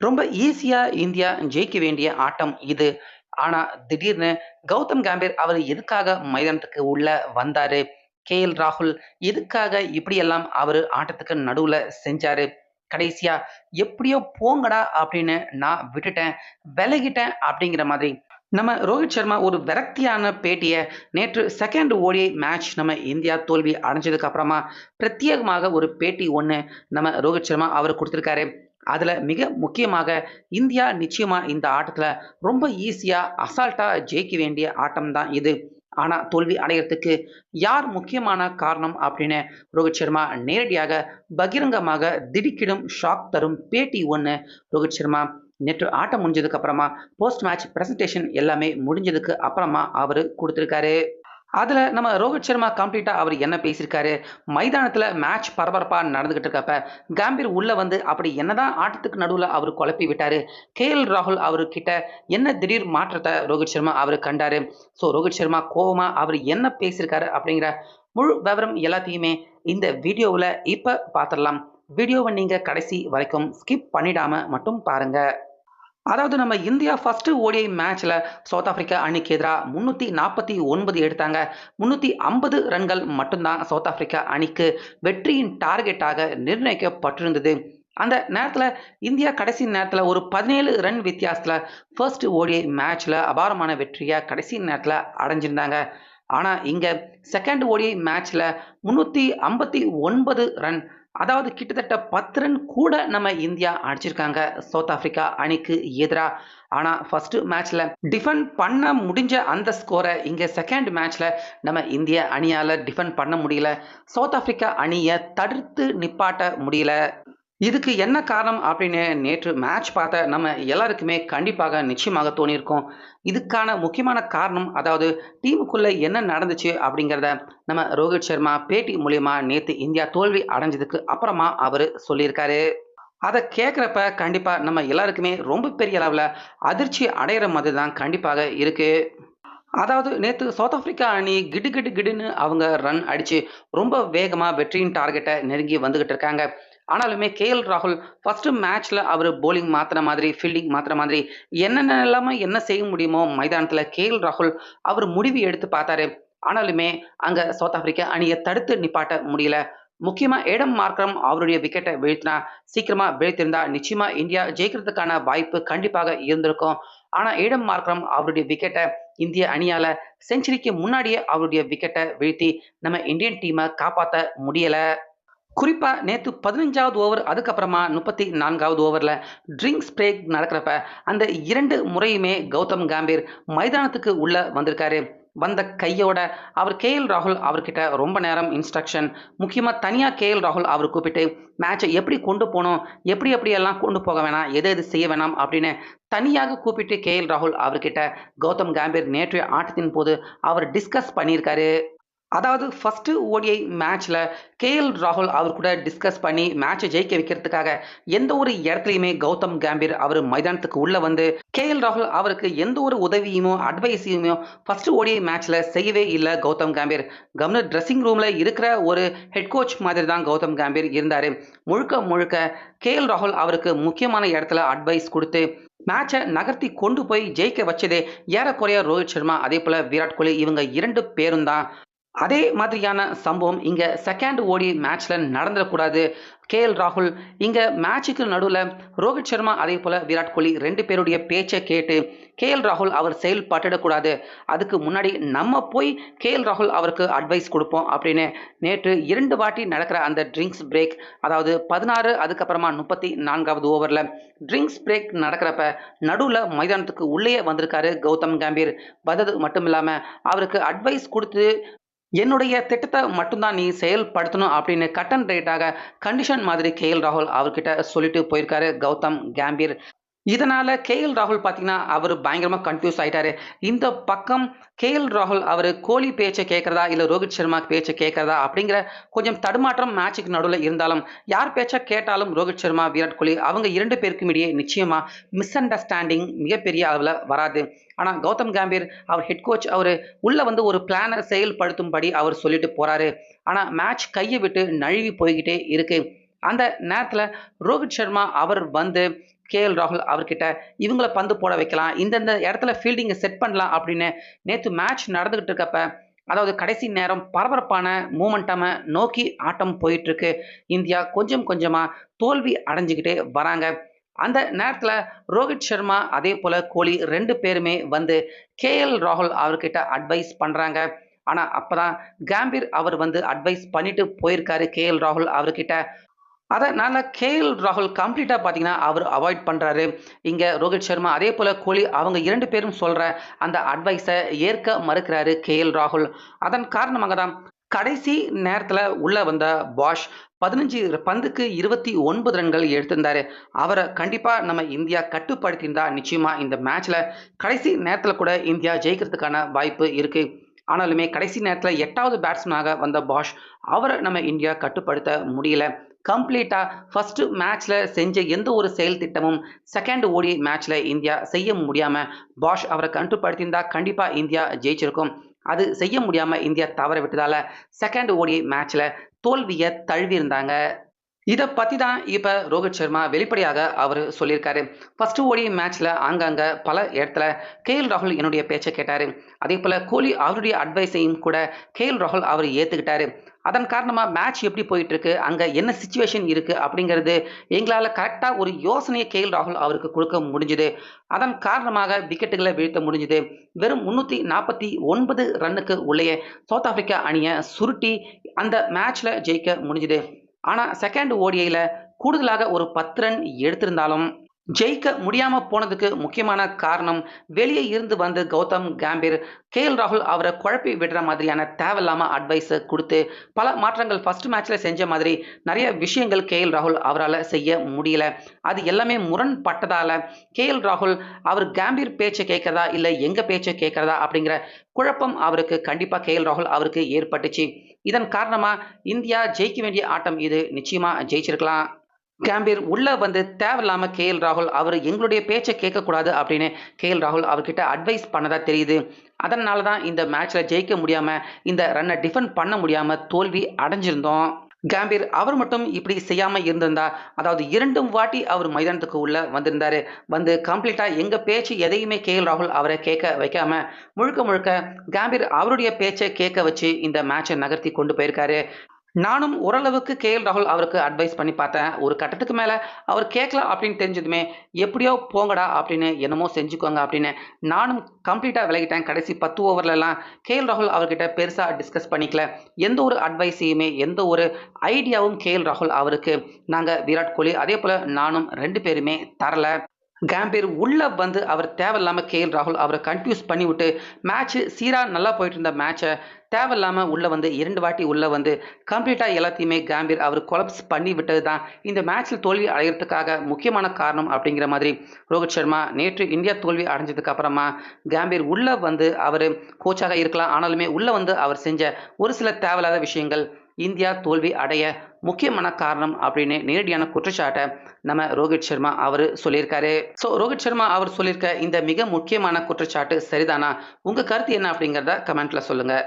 ரொம்ப ஈஸியா இந்தியா ஜெயிக்க வேண்டிய ஆட்டம் இது. ஆனா, திடீர்னு கௌதம் கம்பீர் அவர் எதுக்காக மைதானத்துக்கு உள்ள வந்தாரு? கே.எல். ராகுல் எதுக்காக இப்படியெல்லாம் அவர் ஆட்டத்துக்கு நடுவுல செஞ்சாரு? கடைசியா "எப்படியோ போங்கடா" அப்படின்னு நான் விட்டுட்டேன், விலகிட்டேன் அப்படிங்கிற மாதிரி நம்ம ரோஹித் சர்மா ஒரு விரக்தியான பேட்டியை நேற்று செகண்ட் ஓடிஐ மேட்ச் நம்ம இந்தியா தோல்வி அடைஞ்சதுக்கு அப்புறமா பிரத்யேகமாக ஒரு பேட்டி ஒன்று நம்ம ரோஹித் சர்மா அவர் கொடுத்துருக்காரு அதில் மிக முக்கியமாக இந்தியா நிச்சயமாக இந்த ஆட்டத்தில் ரொம்ப ஈஸியாக அசால்ட்டாக ஜெயிக்க வேண்டிய ஆட்டம் தான் இது. ஆனால் தோல்வி அடையறதுக்கு யார் முக்கியமான காரணம் அப்படின்னு ரோஹித் சர்மா நேரடியாக பகிரங்கமாக திடுக்கிடும், ஷாக் தரும் பேட்டி ஒன்று ரோஹித் சர்மா நேற்று ஆட்டம் முடிஞ்சதுக்கு அப்புறமா போஸ்ட் மேட்ச் ப்ரெசன்டேஷன் எல்லாமே முடிஞ்சதுக்கு அப்புறமா அவர் கொடுத்துருக்காரு அதில் நம்ம ரோஹித் சர்மா கம்ப்ளீட்டாக அவர் என்ன பேசியிருக்காரு? மைதானத்தில் மேட்ச் பரபரப்பாக நடந்துகிட்டு இருக்கப்ப, கம்பீர் உள்ளே வந்து அப்படி என்னதான் ஆட்டத்துக்கு நடுவில் அவர் குழப்பி விட்டாரு? கே.எல். ராகுல் அவர்கிட்ட என்ன திடீர் மாற்றத்தை ரோஹித் சர்மா அவர் கண்டார் ஸோ ரோஹித் சர்மா கோபமாக அவர் என்ன பேசியிருக்காரு அப்படிங்கிற முழு விவரம் எல்லாத்தையுமே இந்த வீடியோவில் இப்போ பார்த்துடலாம். வீடியோவை நீங்கள் கடைசி வரைக்கும் ஸ்கிப் பண்ணிடாமல் மட்டும் பாருங்கள் அதாவது நம்ம இந்தியா ஃபர்ஸ்ட் ஓடிஐ மேட்ச்ல சவுத் ஆப்பிரிக்கா அணிக்கு எதிராக முந்நூற்றி நாற்பத்தி ஒன்பது எடுத்தாங்க. 350 ரன்கள் மட்டும்தான் சவுத் ஆப்பிரிக்கா அணிக்கு வெற்றியின் டார்கெட்டாக நிர்ணயிக்கப்பட்டிருந்தது. அந்த நேரத்தில் இந்தியா கடைசி நேரத்தில் ஒரு 17 ரன் வித்தியாசத்தில் ஃபர்ஸ்ட் ஓடிஐ மேட்ச்ல அபாரமான வெற்றியை கடைசி நேரத்தில் அடைஞ்சிருந்தாங்க. ஆனால் இங்கே செகண்ட் ஓடிஐ மேட்ச்ல 359 ரன் அதாவது கிட்டத்தட்ட 10 ரன் கூட நம்ம இந்தியா அடிச்சிருக்காங்க சவுத் ஆப்பிரிக்கா அணிக்கு எதிராக ஆனால் ஃபர்ஸ்ட் மேட்ச்ல டிஃபெண்ட் பண்ண முடிஞ்ச அந்த ஸ்கோரை இங்கே செகண்ட் மேட்ச்ல நம்ம இந்திய அணியால் டிஃபெண்ட் பண்ண முடியல. சவுத் ஆப்பிரிக்கா அணியை தடுத்து நிப்பாட்ட முடியல. இதுக்கு என்ன காரணம் அப்படின்னு நேற்று மேட்ச் பார்த்த நம்ம எல்லாருக்குமே கண்டிப்பாக நிச்சயமாக தோணியிருக்கோம் இதுக்கான முக்கியமான காரணம் அதாவது டீமுக்குள்ள என்ன நடந்துச்சு அப்படிங்கிறத நம்ம ரோஹித் சர்மா பேட்டி மூலியமா நேற்று இந்தியா தோல்வி அடைஞ்சதுக்கு அப்புறமா அவர் சொல்லியிருக்காரு. அதை கேட்குறப்ப கண்டிப்பாக நம்ம எல்லாருக்குமே ரொம்ப பெரிய அளவில் அதிர்ச்சி அடையிற மாதிரி தான் கண்டிப்பாக இருக்கு. அதாவது நேற்று சவுத் ஆப்பிரிக்கா அணி கிடு கிடு கிடுன்னு அவங்க ரன் அடித்து ரொம்ப வேகமாக வெற்றியின் டார்கெட்டை நெருங்கி வந்துக்கிட்டு இருக்காங்க. ஆனாலுமே கே.எல். ராகுல் ஃபர்ஸ்ட் மேட்ச்ல அவர் பவுலிங் மாத்திர மாதிரி, ஃபீல்டிங் மாத்திர மாதிரி என்னென்னலாமோ என்ன செய்ய முடியுமோ மைதானத்துல கே.எல். ராகுல் அவர் முடிவு எடுத்து பார்த்தாரு. ஆனாலுமே அங்க சவுத் ஆப்பிரிக்கா அணியை தடுத்து நிப்பாட்ட முடியல. முக்கியமா ஏடம் மார்க்கரம் அவருடைய விக்கெட்டை வீழ்த்தினா, சீக்கிரமா வீழ்த்திருந்தா நிச்சயமா இந்தியா ஜெயிக்கிறதுக்கான வாய்ப்பு கண்டிப்பாக இருந்திருக்கும். ஆனா ஏடம் மார்க்கரம் அவருடைய விக்கெட்டை இந்திய அணியால செஞ்சுரிக்கு முன்னாடியே அவருடைய விக்கெட்டை வீழ்த்தி நம்ம இந்தியன் டீமை காப்பாற்ற முடியலை குறிப்பாக நேற்று பதினஞ்சாவது ஓவர் அதுக்கப்புறமா முப்பத்தி நான்காவது ஓவரில் ட்ரிங்க்ஸ் பிரேக் நடக்கிறப்ப அந்த இரண்டு முறையுமே கௌதம் காம்பீர் மைதானத்துக்கு உள்ள வந்திருக்காரு. வந்த கையோட அவர் கே.எல். ராகுல் அவர்கிட்ட ரொம்ப நேரம் இன்ஸ்ட்ரக்ஷன் முக்கியமாக தனியாக கே கே.எல். ராகுல் அவர் கூப்பிட்டு மேட்சை எப்படி கொண்டு போகணும் எப்படி எப்படியெல்லாம் கொண்டு போக வேணாம்? எது எது செய்ய வேணாம்? அப்படின்னு தனியாக கூப்பிட்டு கே.எல். ராகுல் அவர்கிட்ட கௌதம் காம்பீர் நேற்றைய ஆட்டத்தின் போது அவர் டிஸ்கஸ் பண்ணியிருக்காரு. அதாவது ஃபஸ்ட்டு ஓடிஐ மேட்ச்சில் கே.எல். ராகுல் அவர் கூட டிஸ்கஸ் பண்ணி மேட்சை ஜெயிக்க வைக்கிறதுக்காக எந்த ஒரு இடத்துலையுமே கௌதம் கம்பீர் அவர் மைதானத்துக்கு உள்ளே வந்து கே.எல். ராகுல் அவருக்கு எந்த ஒரு உதவியுமோ, அட்வைஸையுமோ ஃபர்ஸ்ட் ஓடிஐ மேட்ச்சில் செய்யவே இல்லை கௌதம் கம்பீர். கவர்னர் ட்ரெஸ்ஸிங் ரூமில் இருக்கிற ஒரு ஹெட் கோச் மாதிரி தான் கௌதம் கம்பீர் இருந்தார் முழுக்க முழுக்க கே.எல். ராகுல் அவருக்கு முக்கியமான இடத்துல அட்வைஸ் கொடுத்து மேட்சை நகர்த்தி கொண்டு போய் ஜெயிக்க வச்சதே ஏறக்குறைய ரோஹித் சர்மா அதே போல் விராட் கோலி இவங்க இரண்டு பேரும் தான். அதே மாதிரியான சம்பவம் இங்கே செகண்ட் ஓடி மேட்ச்ல கே கே.எல். ராகுல் இங்கே மேட்சுக்கு நடுவில் ரோஹித் சர்மா அதே போல் விராட் கோலி ரெண்டு பேருடைய பேச்சை கேட்டு கே.எல். ராகுல் அவர் செயல்பட்டுடக்கூடாது. அதுக்கு முன்னாடி நம்ம போய் கே.எல். ராகுல் அவருக்கு அட்வைஸ் கொடுப்போம் அப்படின்னு நேற்று இரண்டு வாட்டி நடக்கிற அந்த ட்ரிங்க்ஸ் பிரேக் அதாவது 16 அதுக்கப்புறமா முப்பத்தி நான்காவது ஓவரில் ட்ரிங்க்ஸ் பிரேக் நடக்கிறப்ப நடுவில் மைதானத்துக்கு உள்ளேயே வந்திருக்காரு கௌதம் கம்பீர். வந்தது இல்லாமல் அவருக்கு அட்வைஸ் கொடுத்து என்னுடைய திட்டத்தை மட்டும்தான் நீ செயல்படுத்தணும் அப்படின்னு கட்டன் ரைட்டாக கண்டிஷன் மாதிரி கே.எல். ராகுல் அவர்கிட்ட சொல்லிட்டு போயிருக்காரு கௌதம் கேம்பீர் இதனால் கே.எல். ராகுல் பார்த்தீங்கன்னா, அவர் பயங்கரமாக கன்ஃப்யூஸ் ஆகிட்டாரு இந்த பக்கம் கே.எல். ராகுல் அவர் கோலி பேச்சை கேட்குறதா இல்லை ரோஹித் சர்மா பேச்சை கேட்குறதா அப்படிங்கிற கொஞ்சம் தடுமாற்றம் மேட்சுக்கு நடுவில் இருந்தாலும், யார் பேச்சா கேட்டாலும் ரோஹித் சர்மா, விராட் கோலி அவங்க இரண்டு பேருக்கும் இடையே நிச்சயமாக மிஸ் அண்டர்ஸ்டாண்டிங் மிகப்பெரிய அளவில் வராது. ஆனால் கௌதம் காம்பீர் அவர் ஹெட் கோச் அவர் உள்ளே வந்து ஒரு பிளானை செயல்படுத்தும்படி அவர் சொல்லிட்டு போகிறாரு ஆனால் மேட்ச் கையை விட்டு நழுவி போய்கிட்டே இருக்குது அந்த நேரத்தில் ரோஹித் சர்மா அவர் வந்து கேஎல் ராகுல் அவர்கிட்ட இவங்கள பந்து போட வைக்கலாம். இந்தந்த இடத்துல ஃபீல்டிங்கை செட் பண்ணலாம் அப்படின்னு நேற்று மேட்ச் நடந்துகிட்டு இருக்கப்ப அதாவது கடைசி நேரம் பரபரப்பான மூமெண்டமை நோக்கி ஆட்டம் போயிட்டுருக்கு. இந்தியா கொஞ்சம் கொஞ்சமாக தோல்வி அடைஞ்சுக்கிட்டே வராங்க. அந்த நேரத்தில் ரோஹித் சர்மா அதே போல் கோலி ரெண்டு பேருமே வந்து கேஎல் ராகுல் அவர்கிட்ட அட்வைஸ் பண்ணுறாங்க ஆனால் அப்போ தான் கேம்பீர் அவர் வந்து அட்வைஸ் பண்ணிட்டு போயிருக்காரு கேஎல் ராகுல் அவர்கிட்ட. அதை நான் கேஎல் ராகுல் கம்ப்ளீட்டாக பார்த்தீங்கன்னா அவர் அவாய்ட் பண்ணுறாரு இங்கே ரோஹித் சர்மா அதே போல் கோலி அவங்க இரண்டு பேரும் சொல்கிற அந்த அட்வைஸை ஏற்க மறுக்கிறாரு கேஎல் ராகுல். அதன் காரணமாக தான் கடைசி நேரத்தில் உள்ளே வந்த பாஷ் பதினஞ்சு பந்துக்கு இருபத்தி ஒன்பது ரன்கள் எடுத்திருந்தாரு. அவரை கண்டிப்பாக நம்ம இந்தியா கட்டுப்படுத்தியிருந்தா நிச்சயமாக இந்த மேட்ச்சில் கடைசி நேரத்தில் கூட இந்தியா ஜெயிக்கிறதுக்கான வாய்ப்பு இருக்குது ஆனாலுமே கடைசி நேரத்தில் எட்டாவது பேட்ஸ்மேனாக வந்த பாஷ் அவரை நம்ம இந்தியா கட்டுப்படுத்த முடியல. கம்ப்ளீட்டாக ஃபஸ்ட்டு மேட்ச்சில் செஞ்ச எந்த ஒரு செயல் திட்டமும் செகண்ட் ஓடி மேட்ச்சில் இந்தியா செய்ய முடியாமல் பாஷ் அவரை கட்டுப்படுத்தியிருந்தா கண்டிப்பாக இந்தியா ஜெயிச்சிருக்கும். அது செய்ய முடியாமல் இந்தியா தவற விட்டதால் செகண்ட் ஓடி மேட்ச்சில் தோல்வியை தழுவியிருந்தாங்க இதை பற்றி தான் இப்போ ரோஹித் சர்மா வெளிப்படையாக அவர் சொல்லியிருக்காரு. ஃபஸ்ட்டு ஓடி மேட்ச்சில் அங்கங்கே பல இடத்துல கேஎல் ராகுல் என்னுடைய பேச்சை கேட்டார். அதே போல் கோலி அவருடைய அட்வைஸையும் கூட கேஎல் ராகுல் அவர் ஏற்றுக்கிட்டாரு அதன் காரணமாக மேட்ச் எப்படி போயிட்டுருக்கு? அங்கே என்ன சுச்சுவேஷன் இருக்குது அப்படிங்கிறது எங்களால் கரெக்டாக ஒரு யோசனையை கேஎல் ராகுல் அவருக்கு கொடுக்க முடிஞ்சுது. அதன் காரணமாக விக்கெட்டுகளை வீழ்த்த முடிஞ்சுது. வெறும் முந்நூற்றி நாற்பத்தி ஒன்பது ரன்னுக்கு உள்ளே சவுத் ஆப்பிரிக்கா அணியை சுருட்டி அந்த மேட்ச்சில் ஜெயிக்க முடிஞ்சுது. ஆனால் செகண்ட் ஓடிஐயில் கூடுதலாக ஒரு பத்து ரன் எடுத்திருந்தாலும் ஜெயிக்க முடியாமல் போனதுக்கு முக்கியமான காரணம் வெளியே இருந்து வந்து கௌதம் காம்பீர். கே எல் ராகுல் அவரை குழப்பி விடுற மாதிரியான தேவையில்லாமல் அட்வைஸை கொடுத்து பல மாற்றங்கள் ஃபர்ஸ்ட் மேட்ச்சில் செஞ்ச மாதிரி நிறைய விஷயங்கள் கே எல் ராகுல் அவரால் செய்ய முடியல. அது எல்லாமே முரண்பட்டதால் கே எல் ராகுல் அவர் காம்பீர் பேச்சை கேட்கறதா இல்லை எங்கள் பேச்சை கேட்கறதா அப்படிங்கிற குழப்பம் அவருக்கு கண்டிப்பாக கே எல் ராகுல் அவருக்கு ஏற்பட்டுச்சு. இதன் காரணமாக இந்தியா ஜெயிக்க வேண்டிய ஆட்டம் இது. நிச்சயமாக ஜெயிச்சிருக்கலாம். கேம்பீர் உள்ளே வந்து தேவையில்லாமல் கே எல் ராகுல் அவர் எங்களுடைய பேச்சை கேட்கக்கூடாது அப்படின்னு கே எல் ராகுல் அவர்கிட்ட அட்வைஸ் பண்ணதாக தெரியுது. அதனால தான் இந்த மேட்ச்சில் ஜெயிக்க முடியாமல் இந்த ரன்னை டிஃபெண்ட் பண்ண முடியாமல் தோல்வி அடைஞ்சிருந்தோம். கேம்பீர் அவர் மட்டும் இப்படி செய்யாமல் இருந்திருந்தா அதாவது இரண்டும் வாட்டி அவர் மைதானத்துக்கு உள்ளே வந்திருந்தார். வந்து கம்ப்ளீட்டாக எங்கள் பேச்சு எதையுமே கே. எல். ராகுல் அவரை கேட்க வைக்காம முழுக்க முழுக்க கேம்பீர் அவருடைய பேச்சை கேட்க வச்சு இந்த மேட்சை நகர்த்தி கொண்டு போயிருக்காரு. நானும் ஓரளவுக்கு கே எல் ராகுல் அவருக்கு அட்வைஸ் பண்ணி பார்த்தேன். ஒரு கட்டத்துக்கு மேலே அவர் கேட்கல அப்படின்னு தெரிஞ்சதுமே எப்படியோ போங்கடா அப்படின்னு என்னமோ செஞ்சுக்கோங்க அப்படின்னு நானும் கம்ப்ளீட்டாக விலகிட்டேன். கடைசி பத்து ஓவர்லலாம் கே எல் ராகுல் அவர்கிட்ட பெருசாக டிஸ்கஸ் பண்ணிக்கல. எந்த ஒரு அட்வைஸையுமே எந்த ஒரு ஐடியாவும் கே எல் ராகுல் அவருக்கு. நாங்கள் விராட் கோலி அதே போல் நானும் ரெண்டு பேருமே தரலை. கேம்பீர் உள்ளே வந்து அவர் தேவையில்லாமல் கே எல் ராகுல் அவரை கன்ஃபியூஸ் பண்ணிவிட்டு மேட்ச்சு சீராக நல்லா போயிட்டு இருந்த மேட்சை தேவையில்லாமல் உள்ளே வந்து இரண்டு வாட்டி உள்ளே வந்து கம்ப்ளீட்டாக எல்லாத்தையுமே கேம்பீர் அவர் கொலப்ஸ் பண்ணி விட்டது தான் இந்த மேட்ச்சில் தோல்வி அடைகிறதுக்காக முக்கியமான காரணம் அப்படிங்கிற மாதிரி ரோஹித் சர்மா நேற்று இந்தியா தோல்வி அடைஞ்சதுக்கு அப்புறமா கேம்பீர் உள்ளே வந்து அவர் கோச்சாக இருக்கலாம். ஆனாலுமே உள்ளே வந்து அவர் செஞ்ச ஒரு சில தேவையில்லாத விஷயங்கள் இந்தியா தோல்வி அடைய முக்கியமான காரணம் அப்படின்னு நேரடியான குற்றச்சாட்டை நம்ம ரோஹித் சர்மா அவர் சொல்லியிருக்காரு. ஸோ ரோஹித் சர்மா அவர் சொல்லியிருக்க இந்த மிக முக்கியமான குற்றச்சாட்டு சரிதானா? உங்கள் கருத்து என்ன அப்படிங்கிறத கமெண்ட்டில் சொல்லுங்கள்